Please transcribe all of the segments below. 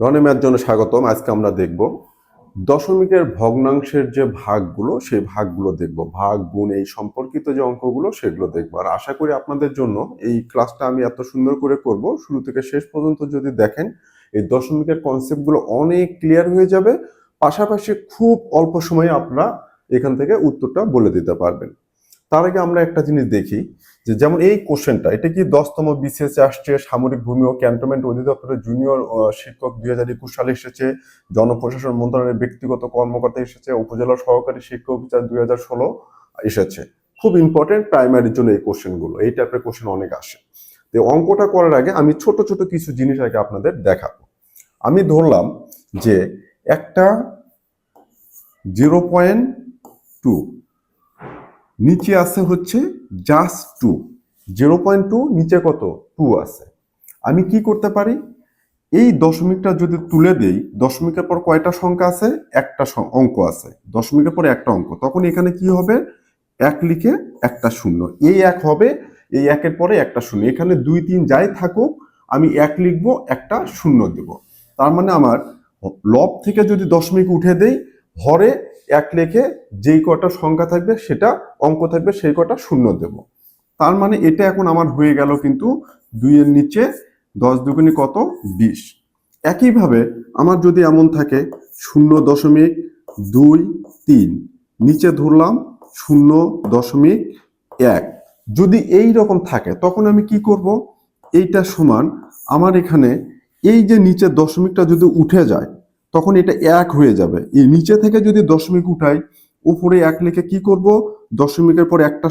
রনে math জন্য স্বাগতম। আজকে আমরা দেখব দশমিকের ভগ্নাংশের যে ভাগগুলো, সেই ভাগগুলো দেখব। ভাগ, গুণ এই সম্পর্কিত যে অঙ্কগুলো, সেগুলো দেখব। আর আশা করি আপনাদের জন্য এই ক্লাসটা আমি এত সুন্দর করে করব। শুরু থেকে শেষ পর্যন্ত যদি দেখেন, এই দশমিকের কনসেপ্টগুলো অনেক ক্লিয়ার হয়ে যাবে। পাশাপাশি খুব অল্প সময়ে আপনারা এখান থেকে উত্তরটা বলে দিতে পারবেন। তার আগে আমরা একটা জিনিস দেখি যে যেমন এই কোশ্চেনটা, এটা কি দশতম বিসিএস আসছে সামরিক ভূমি ও ক্যান্টনমেন্ট অধিদপ্তরের জুনিয়র শিক্ষক দুই হাজার একুশ সালে এসেছে, জনপ্রশাসন মন্ত্রণালয়ের ব্যক্তিগত কর্মকর্তা এসেছে, উপজেলা সহকারী শিক্ষা অফিসার দুই হাজার ষোলো এসেছে। খুব ইম্পর্টেন্ট প্রাইমারির জন্য এই কোশ্চেনগুলো, এই টাইপের কোশ্চেন অনেক আসে। তো অঙ্কটা করার আগে আমি ছোট ছোট কিছু জিনিস আগে আপনাদের দেখাবো। আমি ধরলাম যে একটা জিরো পয়েন্ট টু নিচে আছে হচ্ছে just two zero point two নিচে কত? টু আছে। আমি কি করতে পারি? এই দশমিকটা যদি তুলে দেই, দশমিকের পর কয়টা সংখ্যা আছে? একটা অঙ্ক আছে। দশমিকের পরে একটা অঙ্ক। তখন এখানে কি হবে? এক লিখে একটা শূন্য। এই এক হবে, এই একের পরে একটা শূন্য। এখানে দুই, তিন যাই থাকুক, আমি এক লিখব, একটা শূন্য দেব। তার মানে আমার লব থেকে যদি দশমিক উঠে দেই, হরে এক লেখে যেই কটা সংখ্যা থাকবে সেটা অঙ্ক থাকবে, সেই কটা শূন্য দেব। তার মানে এটা এখন আমার হয়ে গেল কিন্তু দুইয়ের নিচে দশ দুগুণে কত? বিশ। একইভাবে আমার যদি এমন থাকে, শূন্য দশমিক দুই তিন, নিচে ধরলাম শূন্য দশমিক এক। যদি এই রকম থাকে, তখন আমি কি করব? এইটা সমান আমার এখানে এই যে নিচে দশমিকটা যদি উঠে যায় তখন এটা এক হয়ে যাবে। এই নিচে থেকে যদি দশমিক উঠাই, উপরে এক লিখে কি করব? দশমিকের পর একটা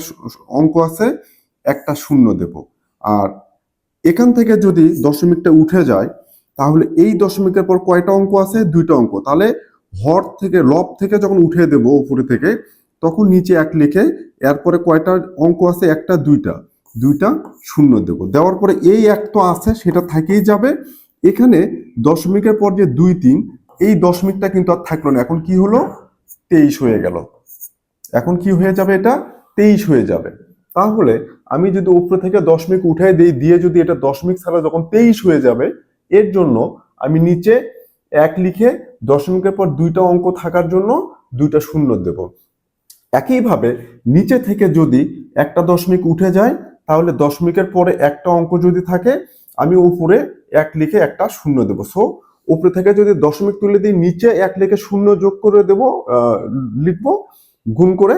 অঙ্ক আছে, একটা শূন্য দেব। আর এখান থেকে যদি দশমিকটা উঠে যায়, তাহলে এই দশমিকের পর কয়টা অঙ্ক আছে? দুইটা অঙ্ক। তাহলে হর থেকে, লব থেকে যখন উঠে দেব উপরে থেকে, তখন নিচে এক লিখে এরপরে কয়টা অঙ্ক আছে? একটা, দুইটা। দুইটা শূন্য দেব। দেওয়ার পরে এই এক তো আছে, সেটা থেকেই যাবে। এখানে দশমিকের পর যে দুই তিন এই দশমিকটা কিন্তু আর থাকল না। এখন কি হলো? তেইশ হয়ে গেল। এখন কি হয়ে যাবে এটা? তেইশ হয়ে যাবে। তাহলে আমি যদি উপরে থেকে দশমিক উঠাই দিই, দিয়ে যদি এটা দশমিক ছাড়া যখন তেইশ হয়ে যাবে, এর জন্য আমি নিচে এক লিখে দশমিকের পর দুইটা অঙ্ক থাকার জন্য দুইটা শূন্য দেব। একইভাবে নিচে থেকে যদি একটা দশমিক উঠে যায়, তাহলে দশমিকের পরে একটা অঙ্ক যদি থাকে, আমি উপরে এক লিখে একটা শূন্য দেব। সো উপরে থেকে যদি দশমিক তুলে দিই, নিচে এক লিখে শূন্য যোগ করে দেব লিখব, গুণ করে।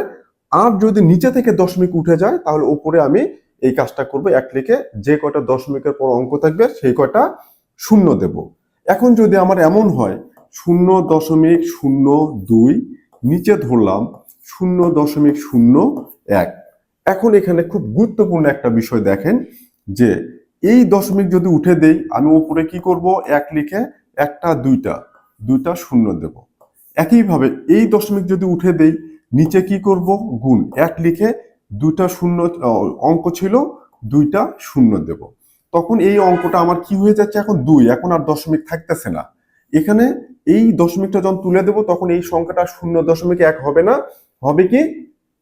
আর যদি নিচে থেকে দশমিক উঠে যায়, তাহলে উপরে আমি এই কাজটা করব, এক লিখে যে কয়টা দশমিকের পর অঙ্ক থাকবে, সেই কয়টা শূন্য দেব। এখন যদি আমার এমন হয়, শূন্য দশমিক শূন্য দুই, নিচে ধরলাম, শূন্য দশমিক শূন্য এক। এখন এখানে খুব গুরুত্বপূর্ণ একটা বিষয় দেখেন, যে এই দশমিক যদি উঠে দেই, আমি উপরে কি করব, এক লিখে একটা, দুইটা দুইটা শূন্য দেব। একইভাবে এই দশমিক যদি উঠে দেই, নিচে কি করব? গুণ এক লিখে দুইটা শূন্য অঙ্ক ছিল, দুইটা শূন্য দেব। তখন এই অঙ্কটা আমার কি হয়ে যাচ্ছে এখন? দুই। এখন আর দশমিক থাকতেছে না। এখানে এই দশমিকটা যখন তুলে দেব, তখন এই সংখ্যাটা শূন্য দশমিক এক হবে না। হবে কি?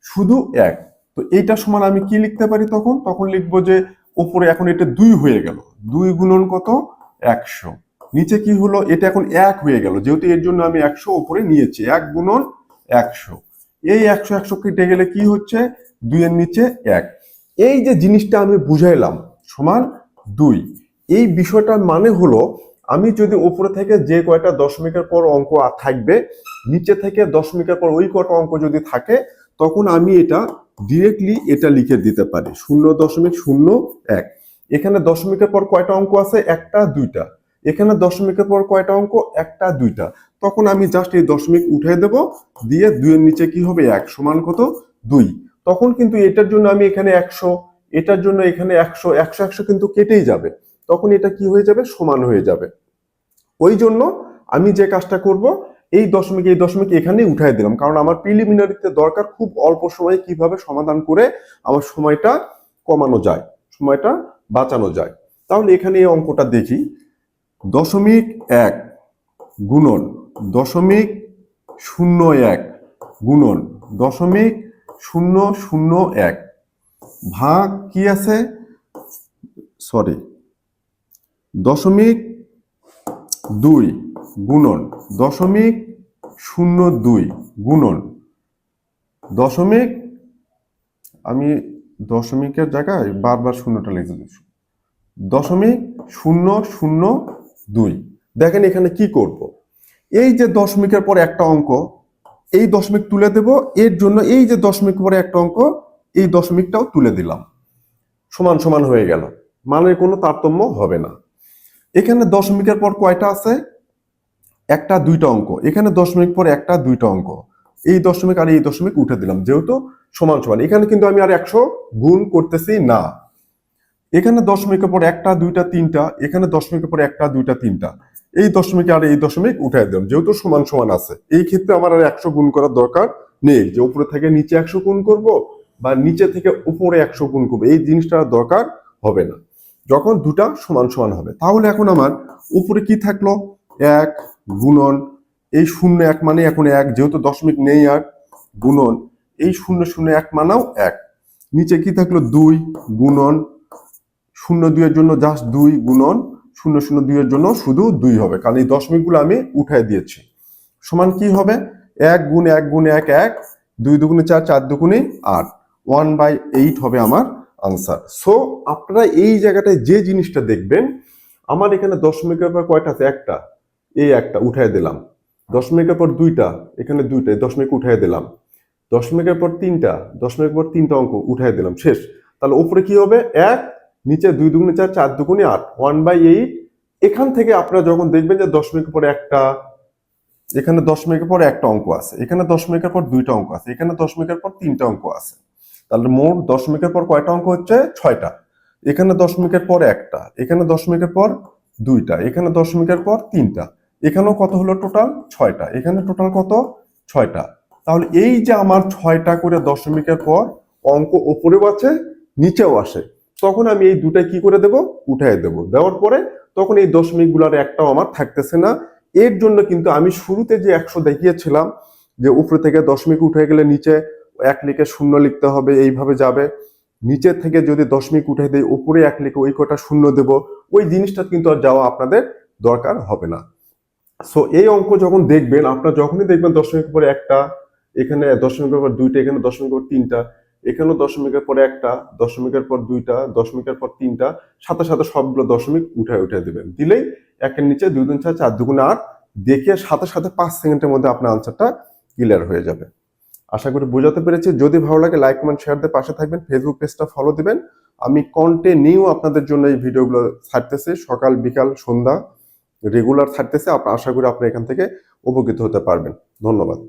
শুধু এক। তো এইটা সমান আমি কি লিখতে পারি তখন? তখন লিখব যে, উপরে এখন এটা দুই হয়ে গেল। দুই গুণন কত? একশো। নিচে কি হলো? এটা এখন এক হয়ে গেল। যেহেতু এর জন্য আমি একশো উপরে নিয়েছি, এক গুণন একশো। এই একশো একশো কেটে গেলে কি হচ্ছে? দুইয়ের নিচে এক। এই যে জিনিসটা আমি বুঝাইলাম, সমান দুই। এই বিষয়টার মানে হলো, আমি যদি উপরে থেকে যে কয়টা দশমিকের পর অঙ্ক থাকবে, নিচে থেকে দশমিকের পর ওই কটা অঙ্ক যদি থাকে, তখন আমি এটা ডিরেক্টলি এটা লিখে দিতে পারি। শূন্য দশমিক শূন্য এক। এখানে দশমিকের পর কয়টা অঙ্ক আছে? একটা, দুইটা। এখানে দশমিকের পর কয়টা অঙ্ক? একটা, দুইটা। তখন আমি জাস্ট এই দশমিক উঠে দেব, দিয়ে দুইয়ের নিচে কি হবে? এক সমান কত? দুই। তখন কিন্তু এটার জন্য আমি এখানে একশো, এটার জন্য এখানে একশো একশো একশো কিন্তু কেটেই যাবে। তখন এটা কি হয়ে যাবে? সমান হয়ে যাবে। ওই জন্য আমি যে কাজটা করব, এই দশমিক এই দশমিক এখানেই উঠাই দিলাম। কারণ আমার প্রিলিমিনারিতে দরকার খুব অল্প সময়ে কীভাবে সমাধান করে আমার সময়টা কমানো যায়, সময়টা বাঁচানো যায়। তাহলে এখানে এই অঙ্কটা দেখি। দশমিক এক গুণন, দশমিক শূন্য এক গুণন, দশমিক শূন্য শূন্য এক। ভাগ কি আছে? সরি দশমিক দুই গুণন, দশমিক শূন্য দুই গুণন। দশমিক, আমি দশমিকের জায়গায় বারবার শূন্যটা লিখে দিচ্ছি। দশমিক শূন্য শূন্য দুই। দেখেন এখানে কি করব? এই যে দশমিকের পর একটা অঙ্ক, এই দশমিক তুলে দেব। এর জন্য এই যে দশমিক পরে একটা অঙ্ক, এই দশমিকটাও তুলে দিলাম। সমান সমান হয়ে গেল। মানের কোনো তারতম্য হবে না। এখানে দশমিকের পর কয়টা আছে? একটা, দুইটা অঙ্ক। এখানে দশমিক পর একটা, দুইটা অঙ্ক। এই দশমিক আর এই দশমিক উঠে দিলাম, যেহেতু সমান সমান। এখানে কিন্তু আমি আর একশো গুণ করতেছি না। এখানে দশমিকের পর একটা, দুইটা, তিনটা, এখানে দশমিকের পর একটা, দুইটা, তিনটা। এই দশমিকে আর এই দশমিক উঠাই দিলাম, যেহেতু সমান সমান আছে। এই ক্ষেত্রে আমার আর একশো গুণ করার দরকার নেই, যে উপরে থেকে নিচে একশো গুণ করব বা নিচে থেকে উপরে একশো গুণ করব, এই জিনিসটা দরকার হবে না। যখন দুটা সমান সমান হবে, তাহলে এখন আমার উপরে কি থাকল? এক গুণন, এই শূন্য এক মানে এখন এক, যেহেতু দশমিক নেই আর গুণন, এই শূন্য শূন্য এক মানাও এক। নিচে কি থাকল? দুই গুণন শূন্য দুইয়ের জন্য জাস্ট দুই গুণন শূন্য শূন্য দুইয়ের জন্য শুধু দুই হবে। কারণ এই দশমিকগুলো আমি উঠাই দিয়েছি। সমান কি হবে? এক গুণ এক গুণ এক এক, দুই দুগুণে চার চার দুগুণে আট। ওয়ান বাই এইট হবে আমার আনসার সো আপনারা এই জায়গাটায় যে জিনিসটা দেখবেন, আমার এখানে দশমিকের পর কয়টা আছে? একটা। এই একটা উঠাই দিলাম। দশমিকের পর দুইটা, এখানে দুইটা দশমিক উঠাই দিলাম। দশমিকের পর তিনটা, দশমিকের পর তিনটা অঙ্ক উঠাই দিলাম। শেষ। তাহলে ওপরে কি হবে? এক নিচে দুই দুগুণে চার চার দুগুণে আট ওয়ান বাই এইট এখান থেকে আপনারা যখন দেখবেন যে দশমিকের পরে একটা, এখানে দশমিকের পরে একটা অঙ্ক আছে, এখানে দশমিকের পর দুইটা অঙ্ক আছে, এখানে দশমিকের পর তিনটা অঙ্ক আছে। তাহলে মোট দশমিকের পর কয়টা অঙ্ক হচ্ছে? ছয়টা। এখানে দশমিকের পর একটা, এখানে দশমিকের পর দুইটা, এখানে দশমিকের পর তিনটা। এখানেও কত হলো টোটাল ছয়টা। এখানে টোটাল কত? ছয়টা। তাহলে এই যে আমার ছয়টা করে দশমিকের পর অঙ্ক ওপরেও আছে, নিচেও আসে। তখন আমি এই দুটাই কি করে দেব? উঠাই দেব। দেওয়ার পরে তখন এই দশমিকগুলার একটাও আমার থাকতেছে না। এর জন্য কিন্তু আমি শুরুতে যে একশো দেখিয়েছিলাম যে উপরে থেকে দশমিক উঠে গেলে নিচে এক লিখে শূন্য লিখতে হবে, এইভাবে যাবে। নিচে থেকে যদি দশমিক উঠে দেয় উপরে এক লিখে ওই কটা শূন্য দেব। ওই জিনিসটা কিন্তু আর যাওয়া আপনাদের দরকার হবে না। সো এই অঙ্ক যখন দেখবেন, আপনার যখনই দেখবেন দশমিকের পরে একটা, এখানে দশমিকের পর দুইটা, এখানে দশমিক পর তিনটা এখানেও দশমিকের পরে একটা, দশমিকের পর দুইটা, দশমিকের পর তিনটা, সাথে সাথে সবগুলো দশমিক উঠে উঠে দেবেন। দিলেই একের নিচে দুই দুই চার চার দুগুণে আট দেখে সাথে সাথে পাঁচ সেকেন্ডের মধ্যে আপনার আনসারটা ক্লিয়ার হয়ে যাবে। আশা করি বোঝাতে পেরেছি। যদি ভালো লাগে লাইক কমেন্ট শেয়ার দিয়ে পাশে থাকবেন। ফেসবুক পেজটা ফলো দিবেন। আমি কন্টিনিউ আপনাদের জন্য এই ভিডিওগুলো ছাড়তেছি। সকাল, বিকাল, সন্ধ্যা রেগুলার থাকতেছে আশা করি আপনি এখান থেকে উপকৃত হতে পারবেন। ধন্যবাদ।